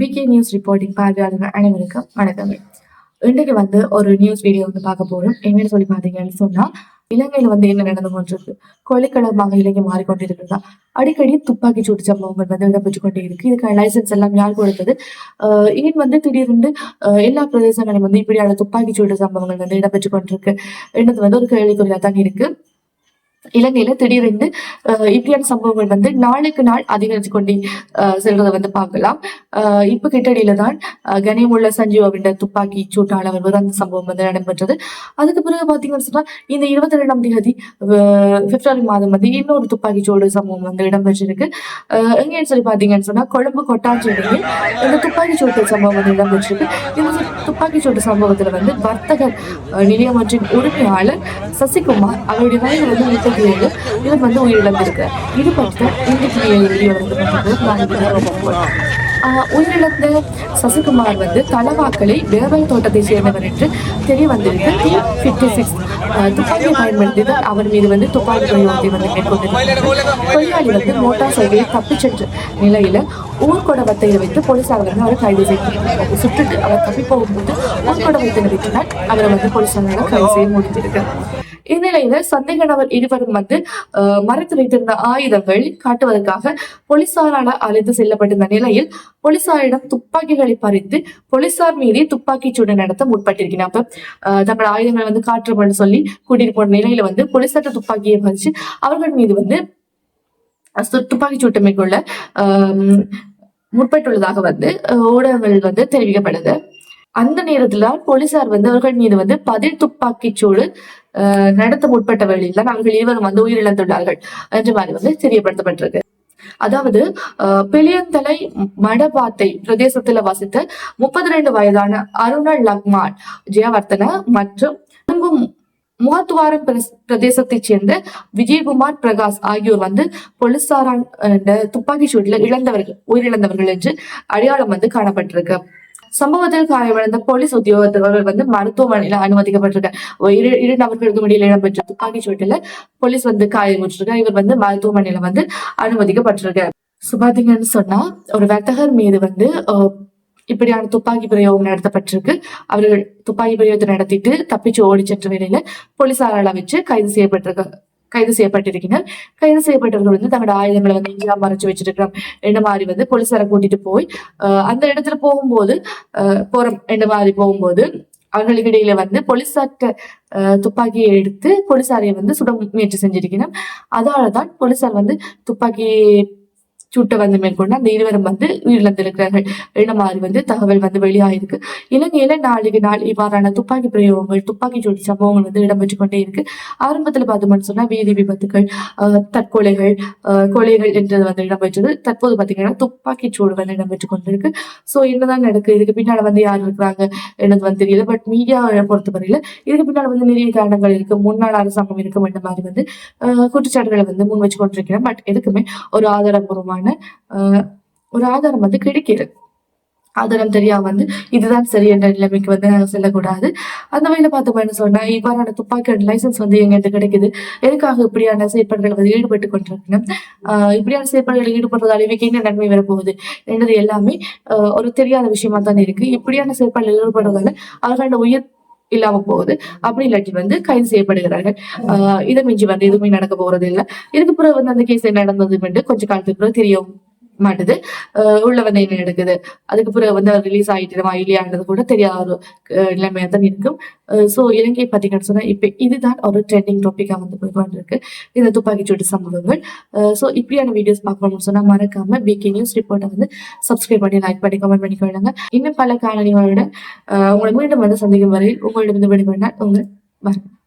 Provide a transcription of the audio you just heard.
PK news reporting பார்வையாளர்கள் அனைவருக்கும் வணக்கம். இன்றைக்கு வந்து ஒரு நியூஸ் வீடியோ வந்து பார்க்க போறோம். என்னன்னு சொல்லி பாத்தீங்கன்னு சொன்னா இலங்கையில வந்து என்ன நடந்து கொண்டிருக்கு? கொலைக்களமாக இலங்கை மாறிக்கொண்டிருக்கிறதா அடிக்கடி துப்பாக்கி சூட்டு சம்பவங்கள் வந்து இடம்பெற்று கொண்டே இருக்கு. இதுக்கான லைசன்ஸ் எல்லாம் யார் கொடுத்தது? ஆஹ் ஏன் வந்து திடீர்னு எல்லா பிரதேசங்களும் வந்து இப்படியான துப்பாக்கி சூடு சம்பவங்கள் வந்து இடம்பெற்று கொண்டிருக்கு? என்னது வந்து ஒரு கேள்விக்குறியா தான் இருக்கு. இலங்கையில திடீரென்று இப்படியான சம்பவங்கள் வந்து நாளுக்கு நாள் அதிகரித்து கொண்டே செல்றதை வந்து பார்க்கலாம். இப்ப கிட்டடியில தான் கனிமுள்ள சஞ்சீவ் அப்படின்ற துப்பாக்கி சூட்டால் அவர் அந்த சம்பவம் வந்து நடைபெற்றது. அதுக்கு பிறகு பாத்தீங்கன்னு சொன்னா இந்த இருபத்தி ரெண்டாம் தேதி பிப்ரவரி மாதம் வந்து இன்னொரு துப்பாக்கி சூடு சம்பவம் வந்து இடம்பெற்றிருக்கு. எங்கேன்னு சொல்லி பாத்தீங்கன்னு சொன்னா கொழும்பு கொட்டாஞ்சேரியில் இந்த துப்பாக்கி சூட்டு சம்பவம் வந்து இடம்பெற்றிருக்கு. இந்த துப்பாக்கி சூட்டு சம்பவத்துல வந்து வர்த்தக நிலையமற்றின் நிலையம் உரிமையாளர் சசிகுமார் அவருடைய வயது வந்து முப்பத்தி ஏழு இவர் வந்து உயிரிழந்திருக்கு. இது பற்றி வந்து பார்க்கும்போது உயிரிழந்த சசிகுமார் வந்து தலவாக்கலை வேவல் தோட்டத்தை சேர்ந்தவர் என்று தெரிய வந்திருக்கு. டி பிப்டி சிக்ஸ் துப்பாக்கியை பயன்படுத்தி தான் அவர் மீது வந்து துப்பாக்கி பிரயோகத்தை வந்து மேற்கொண்டிருக்கிறார். கொலையாளி வந்து மோட்டார் சைக்கிளை தப்பிச் சென்ற நிலையில ஊர்கொடவத்தை வைத்து போலீசார் வந்து அவரை கைது செய்திருக்கிறார் சுட்டுட்டு அவர் தப்பி போகும்போது ஊர்க்குடவத்தை வைத்து தான் அவரை வந்து போலீசார் கைது செய்ய முடிந்திருக்கு இந்நிலையில சந்தேக நபர் இருவரும் வந்து மறைத்து வைத்திருந்த ஆயுதங்கள் காட்டுவதற்காக போலீசாரால் அழைத்து செல்லப்பட்டிருந்த நிலையில் போலீசாரிடம் துப்பாக்கிகளை பறித்து போலீசார் மீதே துப்பாக்கி சூடு நடத்த முற்பட்டிருக்கிறார். அப்ப அஹ், தங்கள் ஆயுதங்களை வந்து காட்டுறோம்னு சொல்லி கூட்டிட்டு போன நிலையில வந்து போலீசார்ட்ட துப்பாக்கியை பறிச்சு அவர்கள் மீது வந்து அஹ், துப்பாக்கி சூட்டு மேற்கொள்ள ஆஹ், முற்பட்டுள்ளதாக வந்து ஊடகங்கள் வந்து தெரிவிக்கப்படுது. அந்த நேரத்துல போலீசார் வந்து அவர்கள் மீது வந்து பதில் துப்பாக்கி சூடு நடத்த முற்பட்ட வழியில் தான் அவர்கள் இருவரும் வந்து உயிரிழந்துள்ளார்கள் என்ற மாதிரி வந்து தெரியப்படுத்தப்பட்டிருக்கு. அதாவது பிளியந்தலை மடபாத்தை பிரதேசத்துல வசித்த முப்பத்தி ரெண்டு வயதான அருண லக்மான் ஜெயவர்த்தன மற்றும் முகத்துவாரம் பிரதேசத்தை பிரதேசத்தைச் சேர்ந்த விஜயகுமார் பிரகாஷ் ஆகியோர் வந்து போலீசாரான் துப்பாக்கி சூட்டில் இழந்தவர்கள் உயிரிழந்தவர்கள் என்று அடையாளம் வந்து காணப்பட்டிருக்கு. சம்பவத்தில் காயமடைந்த போலீஸ் உத்தியோகத்தர்கள் வந்து மருத்துவமனையில அனுமதிக்கப்பட்டிருக்க இரு இரு நபர்களுக்கு இடையில இடம்பெற்ற துப்பாக்கி சூட்டில் போலீஸ் வந்து காயமுற்றிருக்க இவர் வந்து மருத்துவமனையில வந்து அனுமதிக்கப்பட்டிருக்க. So சொன்னா ஒரு வர்த்தகர் மீது வந்து இப்படியான துப்பாக்கி பிரயோகம் நடத்தப்பட்டிருக்கு. அவர்கள் துப்பாக்கி பிரயோகத்தை நடத்திட்டு தப்பிச்சு ஓடி சென்ற வேலையில போலீசாரால வச்சு கைது செய்யப்பட்டிருக்க கைது செய்யப்பட்டிருக்கிறார். கைது செய்யப்பட்டவர்கள் வந்து தங்களோட ஆயுதங்களை வந்து இந்தியா மறைச்சு வச்சிருக்கிறோம். என்ன மாதிரி வந்து போலீஸாரை கூட்டிட்டு போய் அஹ், அந்த இடத்துல போகும்போது அஹ், போறோம் என்ன மாதிரி போகும்போது அவர்களுக்கு இடையில வந்து போலீசார்ட்ட துப்பாக்கியை எடுத்து போலீசாரை வந்து சுட முயற்சி செஞ்சிருக்கணும் அதாலதான் போலீசார் வந்து துப்பாக்கி சூட்ட வந்து மேற்கொண்டு அந்த இருவரும் வந்து உயிரிழந்திருக்கிறார்கள். என்ன மாதிரி வந்து தகவல் வந்து வெளியாயிருக்கு. இலங்கையில நாளுக்கு நாள் இவ்வாறான துப்பாக்கி பிரயோகங்கள் துப்பாக்கி சூடு சம்பவங்கள் வந்து இடம்பெற்று கொண்டே இருக்கு. ஆரம்பத்துல பார்த்தோம்னு சொன்னா வீதி விபத்துகள் ஆஹ் தற்கொலைகள் ஆஹ் கொலைகள் என்றது வந்து இடம்பெற்றது. தற்போது பாத்தீங்கன்னா துப்பாக்கி சூடு வந்து இடம்பெற்று கொண்டிருக்கு. சோ என்னதான் நடக்குது? இதுக்கு பின்னால வந்து யார் இருக்கிறாங்க என்னது வந்து தெரியல. பட் மீடியாவை பொறுத்தவரையில இதுக்கு பின்னால வந்து நிறைய காரணங்கள் இருக்கு. முன்னாள் அரசாங்கம் இருக்கும் இந்த மாதிரி வந்து ஆஹ் குற்றச்சாட்டுகளை வந்து முன் வச்சு கொண்டிருக்கிறேன் பட் எதுக்குமே ஒரு ஆதாரபூர்வமான ஆஹ் ஒரு ஆதாரம் வந்து கிடைக்கிறது. ஆதாரம் தெரியாம வந்து இதுதான் சரி என்ற நிலைமைக்கு வந்து நாங்கள் செல்லக்கூடாது. அந்த வகையில என்ன சொன்னா இவ்வாறான துப்பாக்கியோட லைசன்ஸ் வந்து எங்க கிடைக்குது. எதுக்காக இப்படியான செயற்பாடுகள் வந்து ஈடுபட்டு கொண்டிருக்கணும்? ஆஹ் இப்படியான செயற்பாடுகளில் ஈடுபடுறதால இவைக்கு என்ன நன்மை வரப்போகுது? என்றது எல்லாமே ஆஹ் ஒரு தெரியாத விஷயமா தான் இருக்கு. இப்படியான செயற்பாடுகள் ஈடுபடுறதால அவர்களோட உயிர் இல்லாம போகுது. அப்படி இல்லாட்டி வந்து கைது செய்யப்படுகிறார்கள். ஆஹ் இதை மிஞ்சி வந்து எதுவுமே நடக்க போறது இல்லை இதுக்கு பிறகு வந்து அந்த கேஸ் நடந்தது வந்து கொஞ்ச காலத்துக்கு பிறகு தெரியும். மாட்டுது. உள்ள வந்து என்ன நடக்குது அதுக்கு பிறகு வந்து ரிலீஸ் ஆகிட்டுமா இல்லையான்றது கூட தெரியாத ஒரு நிலைமையாக தான் இருக்கும். ஸோ இலங்கை பார்த்தீங்கன்னு சொன்னா இப்ப இதுதான் ஒரு ட்ரெண்டிங் டாப்பிக்காக வந்து போய் கொண்டிருக்கு. இந்த துப்பாக்கிச்சூட்டு சம்பவங்கள். ஸோ இப்படியான வீடியோஸ் பார்க்கணும்னு சொன்னா மறக்காம பிகே நியூஸ் ரிப்போர்ட்டை வந்து சப்ஸ்கிரைப் பண்ணி லைக் பண்ணி கமெண்ட் பண்ணி கொள்ளுங்க. இன்னும் பல காலணிகளோட உங்களை மீண்டும் வந்து சந்திக்கும் வரையில் உங்களிடம் விடுபடினால் உங்க வணக்கம்